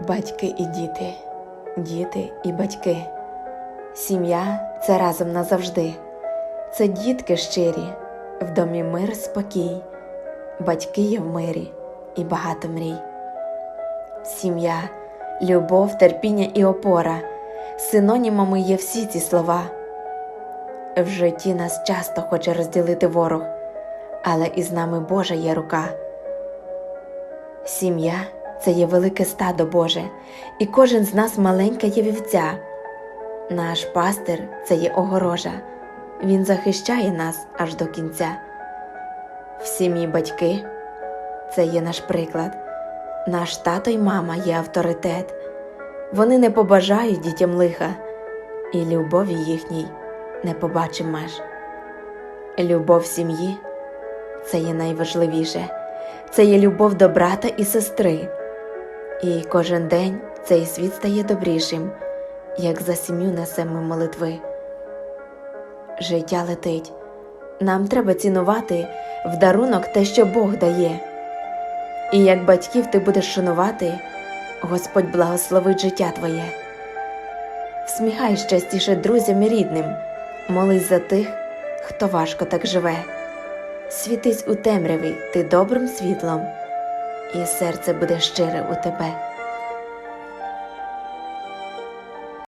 Батьки і діти, діти і батьки. Сім'я це разом назавжди. Це дітки щирі, в домі мир спокій, батьки є в мирі і багато мрій. Сім'я, любов, терпіння і опора. Синонімами є всі ці слова. В житті нас часто хоче розділити ворог, але із нами Божа є рука. Сім'я це є велике стадо Боже, і кожен з нас маленька є вівця. Наш пастир це є огорожа, він захищає нас аж до кінця. В сім'ї батьки це є наш приклад, наш тато й мама є авторитет. Вони не побажають дітям лиха, і любові їхній не побачим меж. Любов сім'ї це є найважливіше, це є любов до брата і сестри. І кожен день цей світ стає добрішим, як за сім'ю несемо молитви. Життя летить, нам треба цінувати в дарунок те, що Бог дає. І як батьків ти будеш шанувати, Господь благословить життя твоє. Всміхай частіше друзям і рідним, молись за тих, хто важко так живе. Світись у темряві ти добрим світлом, і серце буде щире у тебе.